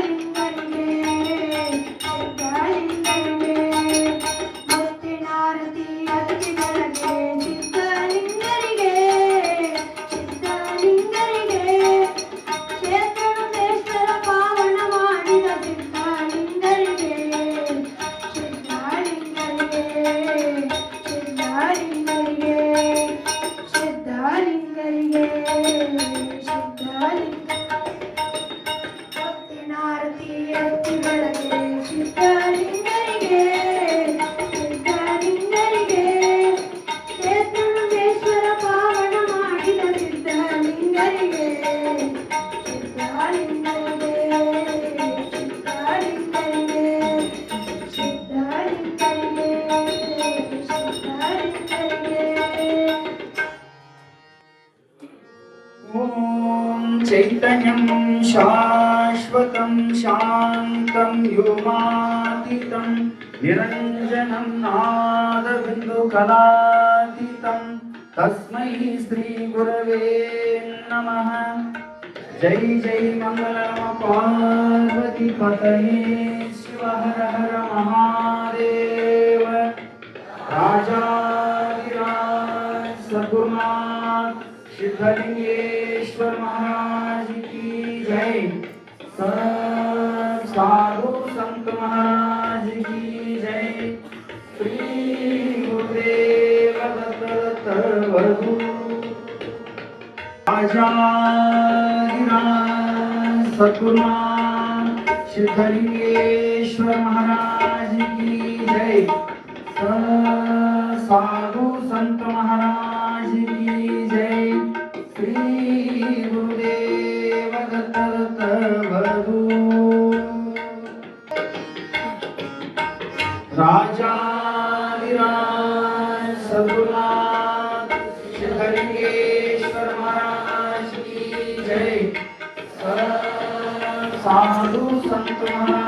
Bye. चैतन्यं शाश्वतं शान्तं युमादितं निरञ्जनं नादबिन्दुकलादितं तस्मै श्रीगुरवे नमः। जय जय मङ्गलमपार्वतीपतये शिव हर हर महादेव। राजा कलिंगेश्वर महाराज की जय। साधु संत महाराज की जय। गुरुदेव दत्त वधु आचार्य सतगुरुमान श्री कलिंगेश्वर महाराज की जय। साधु संत महाराज Santo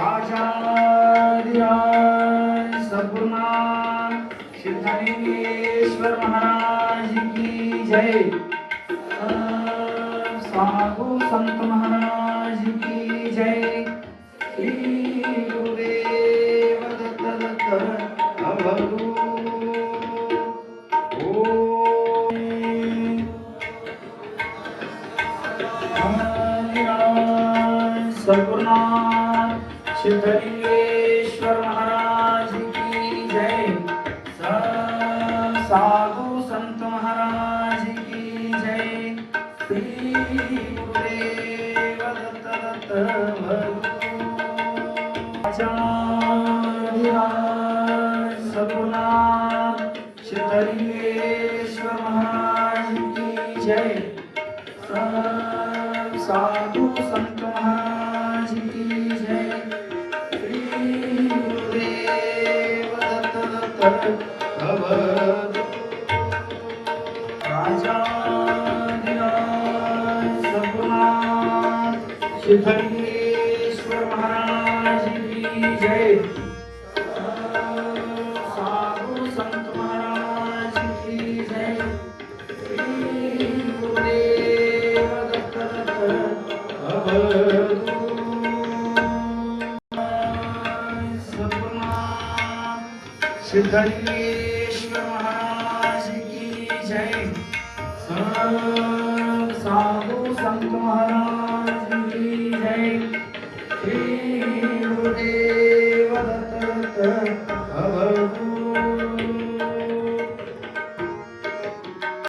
राजाधिराज सद्गुरुनाथ सिद्धलिंगेश्वर महाराज की जय। साधु संत जय। श्री गुरुदेव सिद्धलिंगेश्वर महाराज की जय। साधु संत महाराज की जय। श्री गुरुदेव दत्त दत्त आचार्यराज सद्गुरुनाथ महाराज साधु संत महाराज की जय। दत्त महाराज की जय। साधु संत महाराज श्री गुरुदेव दत्त